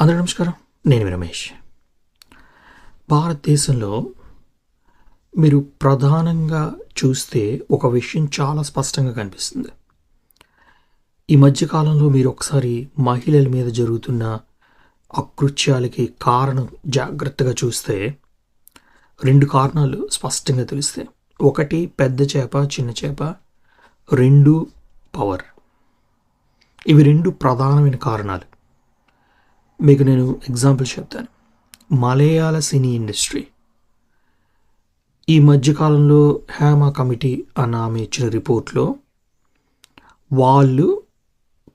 అందరూ నమస్కారం. నేను రమేష్. భారతదేశంలో మీరు ప్రధానంగా చూస్తే ఒక విషయం చాలా స్పష్టంగా కనిపిస్తుంది. ఈ మధ్యకాలంలో మీరు ఒకసారి మహిళల మీద జరుగుతున్న అకృత్యాలకి కారణం జాగ్రత్తగా చూస్తే రెండు కారణాలు స్పష్టంగా తెలుస్తాయి. ఒకటి పెద్ద చేప చిన్న చేప. రెండు పవర్. ఇవి రెండు ప్రధానమైన కారణాలు. మీకు నేను ఎగ్జాంపుల్ చెప్తాను. Malayala cine industry. ఈ మధ్యకాలంలో హేమా కమిటీ అన్న ఆమె ఇచ్చిన రిపోర్ట్లో వాళ్ళు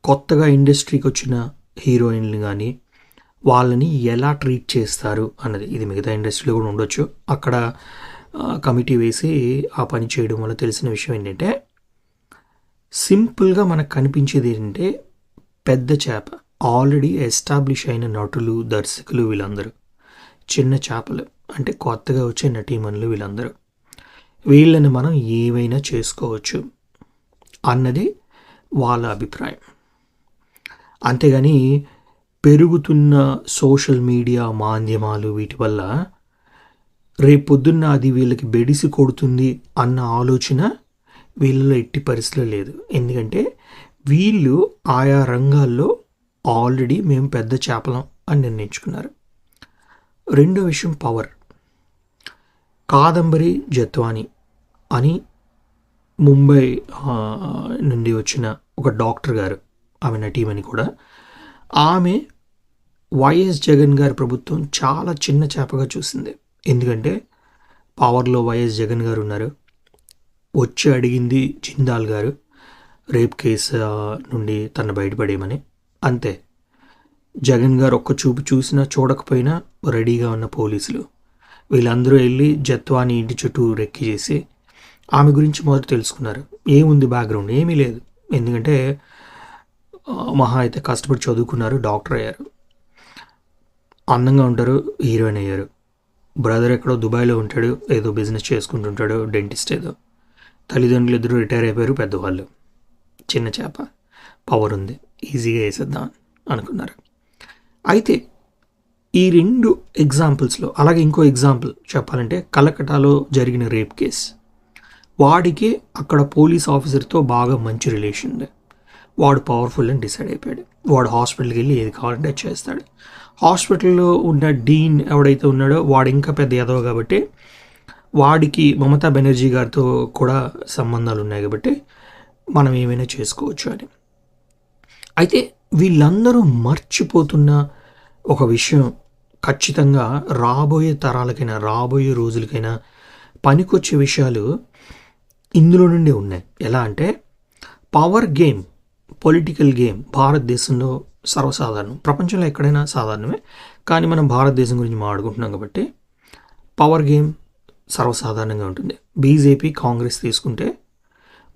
కొత్తగా ఇండస్ట్రీకి వచ్చిన హీరోయిన్లు కానీ వాళ్ళని ఎలా ట్రీట్ చేస్తారు అన్నది. ఇది మిగతా ఇండస్ట్రీలో కూడా ఉండొచ్చు. అక్కడ కమిటీ వేసి ఆ పని చేయడం వల్ల తెలిసిన విషయం ఏంటంటే సింపుల్గా మనకు కనిపించేది ఏంటంటే పెద్ద చేప. ఆల్రెడీ ఎస్టాబ్లిష్ అయిన నటులు దర్శకులు వీళ్ళందరూ. చిన్న చేపలు అంటే కొత్తగా వచ్చే నటీమణులు వీళ్ళందరూ. వీళ్ళని మనం ఏవైనా చేసుకోవచ్చు అన్నది వాళ్ళ అభిప్రాయం. అంతేగాని పెరుగుతున్న సోషల్ మీడియా మాధ్యమాలు వీటి వల్ల రేపొద్దున్న అది వీళ్ళకి బెడిసి కొడుతుంది అన్న ఆలోచన వీళ్ళలో ఎట్టి పరిస్థితిలో లేదు. ఎందుకంటే వీళ్ళు ఆయా రంగాల్లో ఆల్రెడీ మేము పెద్ద చేపలం అని నిర్ణయించుకున్నారు. రెండో విషయం పవర్. కాదంబరి జత్వాని అని ముంబై నుండి వచ్చిన ఒక డాక్టర్ గారు ఆమె నటీమని కూడా. ఆమె వైఎస్ జగన్ గారి ప్రభుత్వం చాలా చిన్న చేపగా చూసింది. ఎందుకంటే పవర్లో వైఎస్ జగన్ గారు ఉన్నారు. వచ్చి అడిగింది జిందాల్ గారు రేప్ కేసు నుండి తను బయటపడేయమని. అంతే. జగన్ గారు ఒక్క చూపు చూసినా చూడకపోయినా రెడీగా ఉన్న పోలీసులు. వీళ్ళందరూ వెళ్ళి జత్వాని ఇంటి చుట్టూ రెక్కి చేసి ఆమె గురించి మొదట తెలుసుకున్నారు. ఏముంది బ్యాక్గ్రౌండ్ ఏమీ లేదు. ఎందుకంటే మహా అయితే కష్టపడి చదువుకున్నారు డాక్టర్ అయ్యారు. అందంగా ఉంటారు హీరోయిన్ అయ్యారు. బ్రదర్ ఎక్కడో దుబాయ్లో ఉంటాడు ఏదో బిజినెస్ చేసుకుంటుంటాడు డెంటిస్ట్ ఏదో. తల్లిదండ్రులు ఇద్దరు రిటైర్ అయిపోయారు పెద్దవాళ్ళు. చిన్న చేప. పవర్ ఉంది. ఈజీగా వేసేద్దాం అనుకున్నారు. అయితే ఈ రెండు ఎగ్జాంపుల్స్లో అలాగే ఇంకో ఎగ్జాంపుల్ చెప్పాలంటే కలకటాలో జరిగిన రేప్ కేస్ వాడికి అక్కడ పోలీస్ ఆఫీసర్తో బాగా మంచి రిలేషన్ ఉంది. వాడు పవర్ఫుల్ అని డిసైడ్ అయిపోయాడు. వాడు హాస్పిటల్కి వెళ్ళి ఏది కావాలంటే అది చేస్తాడు. హాస్పిటల్లో ఉన్న డీన్ ఎవడైతే ఉన్నాడో వాడు ఇంకా పెద్ద ఎదవ కాబట్టి వాడికి మమతా బెనర్జీ గారితో కూడా సంబంధాలు ఉన్నాయి కాబట్టి మనం ఏమైనా చేసుకోవచ్చు అని. అయితే వీళ్ళందరూ మర్చిపోతున్న ఒక విషయం. ఖచ్చితంగా రాబోయే తరాలకైనా రాబోయే రోజులకైనా పనికొచ్చే విషయాలు ఇందులో నుండి ఉన్నాయి. ఎలా అంటే పవర్ గేమ్ పొలిటికల్ గేమ్ భారతదేశంలో సర్వసాధారణం. ప్రపంచంలో ఎక్కడైనా సాధారణమే. కానీ మనం భారతదేశం గురించి మాట్లాడుకుంటున్నాం కాబట్టి పవర్ గేమ్ సర్వసాధారణంగా ఉంటుంది. బీజేపీ కాంగ్రెస్ తీసుకుంటే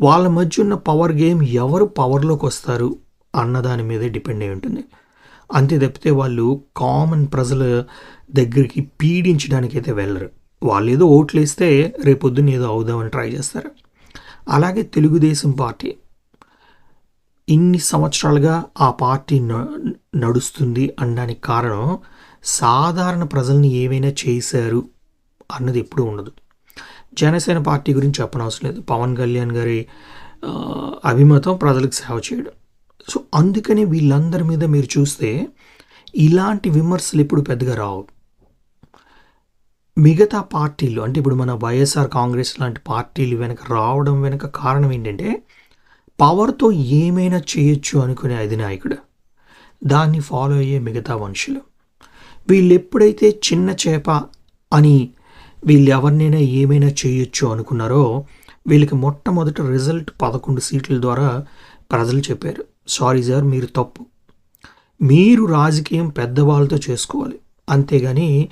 వాళ్ళ మధ్య ఉన్న పవర్ గేమ్ ఎవరు పవర్లోకి వస్తారు? అన్న దాని మీదే డిపెండ్ అయి ఉంటుంది. అంతే తప్పితే వాళ్ళు కామన్ ప్రజల దగ్గరికి పీడించడానికి అయితే వెళ్ళరు. వాళ్ళు ఏదో ఓట్లు వేస్తే రేపొద్దున ఏదో అవుదామని ట్రై చేస్తారు. అలాగే తెలుగుదేశం పార్టీ ఇన్ని సంవత్సరాలుగా ఆ పార్టీ న- నడుస్తుంది అనడానికి కారణం సాధారణ ప్రజల్ని ఏమైనా చేశారు అన్నది ఎప్పుడూ ఉండదు. జనసేన పార్టీ గురించి చెప్పనవసరం లేదు. పవన్ కళ్యాణ్ గారి అభిమతం ప్రజలకు సేవ చేయడం. సో అందుకని వీళ్ళందరి మీద మీరు చూస్తే ఇలాంటి విమర్శలు ఇప్పుడు పెద్దగా రావు. మిగతా పార్టీలు అంటే ఇప్పుడు మన వైఎస్ఆర్ కాంగ్రెస్ లాంటి పార్టీలు వెనక రావడం వెనక కారణం ఏంటంటే పవర్తో ఏమైనా చేయొచ్చు అనుకునే అధినాయకుడు. దాన్ని ఫాలో అయ్యే మిగతా మనుషులు. వీళ్ళు ఎప్పుడైతే చిన్న చేప అని వీళ్ళు ఎవరినైనా ఏమైనా చేయొచ్చు అనుకున్నారో వీళ్ళకి మొట్టమొదటి రిజల్ట్ పదకొండు సీట్ల ద్వారా ప్రజలు చెప్పారు. సారీ సార్ మీరు తప్పు. మీరు రాజకీయం పెద్దవాళ్ళతో చేసుకోవాలి. అంతేగాని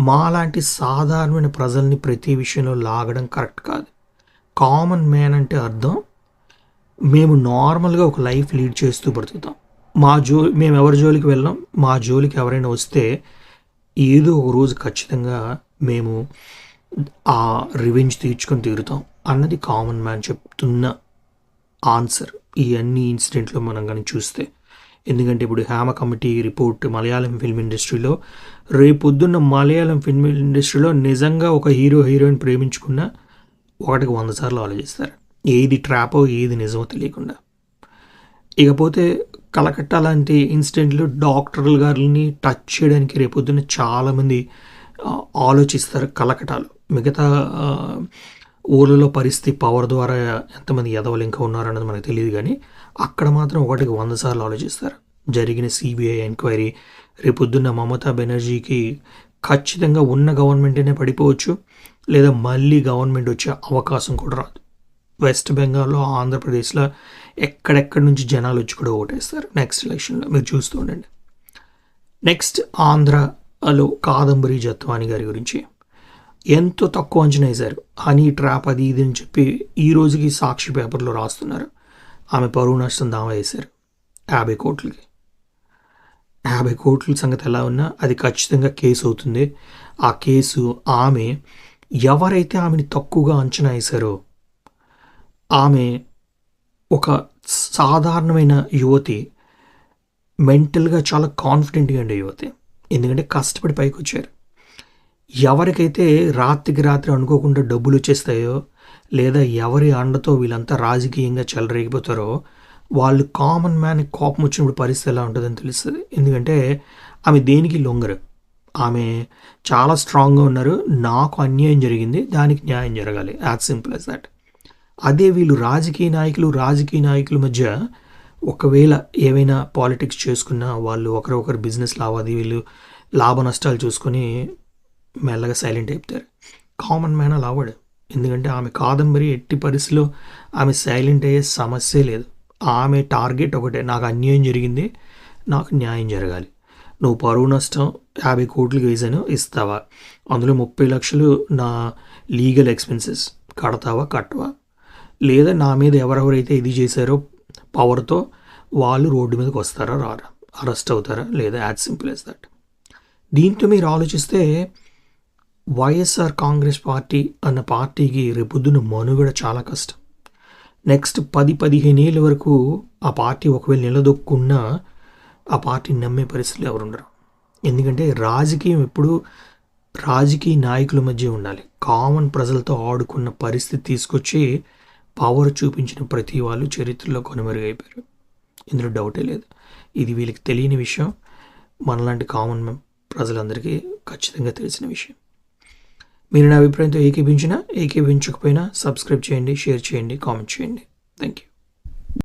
మాలాంటి సాధారణమైన ప్రజల్ని ప్రతి విషయంలో లాగడం కరెక్ట్ కాదు. కామన్ మ్యాన్ అంటే అర్థం మేము నార్మల్గా ఒక లైఫ్ లీడ్ చేస్తూ బ్రతుకుతాం. మా జో మేము ఎవరి జోలికి వెళ్ళాం మా జోలికి ఎవరైనా వస్తే ఏదో ఒక రోజు ఖచ్చితంగా మేము ఆ రివెంజ్ తీర్చుకొని తీరుతాం అన్నది కామన్ మ్యాన్ చెప్తున్న ఆన్సర్. ఈ అన్ని ఇన్సిడెంట్లు మనం కానీ చూస్తే. ఎందుకంటే ఇప్పుడు Hema committee report Malayalam film ఇండస్ట్రీలో రేపొద్దున్న మలయాళం ఫిల్మ్ ఇండస్ట్రీలో నిజంగా ఒక హీరో హీరోయిన్ ప్రేమించుకున్న ఒకటికి వంద సార్లు ఆలోచిస్తారు. ఏది ట్రాపో ఏది నిజమో తెలియకుండా. ఇకపోతే కలకట్టా లాంటి ఇన్సిడెంట్లు డాక్టర్ల గారిని టచ్ చేయడానికి రేపొద్దున చాలామంది ఆలోచిస్తారు కలకటాలు మిగతా ఊళ్ళలో పరిస్థితి పవర్ ద్వారా ఎంతమంది ఎదవలు ఇంకా ఉన్నారన్నది మనకు తెలియదు కానీ అక్కడ మాత్రం ఒకటికి వంద సార్లు ఆలోచిస్తారు. జరిగిన సిబిఐ ఎంక్వైరీ రేపొద్దున్న మమతా బెనర్జీకి ఖచ్చితంగా ఉన్న గవర్నమెంటేనే పడిపోవచ్చు లేదా మళ్ళీ గవర్నమెంట్ వచ్చే అవకాశం కూడా రాదు. వెస్ట్ బెంగాల్లో ఆంధ్రప్రదేశ్లో ఎక్కడెక్కడి నుంచి జనాలు వచ్చి కూడా ఓటేస్తారు నెక్స్ట్ ఎలక్షన్లో మీరు చూస్తూ ఉండండి. నెక్స్ట్ ఆంధ్రలో కాదంబరి జత్వాని గారి గురించి. ఎంతో తక్కువ అంచనా వేశారు. హనీ ట్రాప్ అది ఇది అని చెప్పి ఈ రోజుకి సాక్షి పేపర్లో రాస్తున్నారు. ఆమె పరువు నష్టం దావా వేశారు. యాభై కోట్లకి. యాభై కోట్ల సంగతి ఎలా ఉన్నా అది ఖచ్చితంగా కేసు అవుతుంది. ఆ కేసు ఆమె ఎవరైతే ఆమెని తక్కువగా అంచనా వేశారో ఆమె ఒక సాధారణమైన యువతి మెంటల్గా చాలా కాన్ఫిడెంట్గా ఉండే యువతి. ఎందుకంటే కష్టపడి పైకి వచ్చారు ఎవరికైతే రాత్రికి రాత్రి అనుకోకుండా డబ్బులు వచ్చేస్తాయో లేదా ఎవరి అండతో వీళ్ళంతా రాజకీయంగా చెలరేగిపోతారో వాళ్ళు కామన్ మ్యాన్ కోపం వచ్చినప్పుడు పరిస్థితి ఎలా ఉంటుందని తెలుస్తుంది. ఎందుకంటే ఆమె దేనికి లొంగరు? ఆమె చాలా స్ట్రాంగ్గా ఉన్నారు. నాకు అన్యాయం జరిగింది. దానికి న్యాయం జరగాలి. యాజ్ సింపుల్ యాజ్ దట్ అదే వీళ్ళు రాజకీయ నాయకులు రాజకీయ నాయకుల మధ్య ఒకవేళ ఏవైనా పాలిటిక్స్ చేసుకున్నా వాళ్ళు ఒకరొకరు బిజినెస్ లావాదేవీలు లాభ నష్టాలు చూసుకొని మెల్లగా సైలెంట్ అయిపోతారు. కామన్ మ్యాన్ అలా అవ్వడు ఎందుకంటే ఆమె కాదంబరి ఎట్టి పరిస్థితిలో ఆమె సైలెంట్ అయ్యే సమస్యే లేదు. ఆమె టార్గెట్ ఒకటే. నాకు అన్యాయం జరిగింది నాకు న్యాయం జరగాలి. నువ్వు పరువు నష్టం యాభై కోట్లు వేసాను ఇస్తావా? అందులో ముప్పై లక్షలు నా లీగల్ ఎక్స్పెన్సెస్ కడతావా కట్టవా? లేదా నా మీద ఎవరెవరైతే ఇది చేశారో పవర్తో వాళ్ళు రోడ్డు మీదకి వస్తారా రారా? అరెస్ట్ అవుతారా? లేదా యాజ్ సింపుల్ యాజ్ దట్ దీంతో మీరు ఆలోచిస్తే వైఎస్ఆర్ కాంగ్రెస్ పార్టీ అన్న పార్టీకి రేపొద్దున మనుగడ చాలా కష్టం. నెక్స్ట్ పది పదిహేను ఏళ్ళ వరకు ఆ పార్టీ ఒకవేళ నిలదొక్కున్నా ఆ పార్టీని నమ్మే పరిస్థితులు ఎవరు ఉండరు ఎందుకంటే రాజకీయం ఎప్పుడు రాజకీయ నాయకుల మధ్య ఉండాలి. కామన్ ప్రజలతో ఆడుకున్న పరిస్థితి తీసుకొచ్చి పవర్ చూపించిన ప్రతి వాళ్ళు చరిత్రలో కొనుమరుగైపోయారు. ఇందులో డౌటే లేదు. ఇది వీళ్ళకి తెలియని విషయం. మనలాంటి కామన్ ప్రజలందరికీ ఖచ్చితంగా తెలిసిన విషయం. మీరు నా అభిప్రాయంతో ఏకీపించినా ఏకీపించకపోయినా సబ్స్క్రైబ్ చేయండి షేర్ చేయండి కామెంట్ చేయండి. Thank you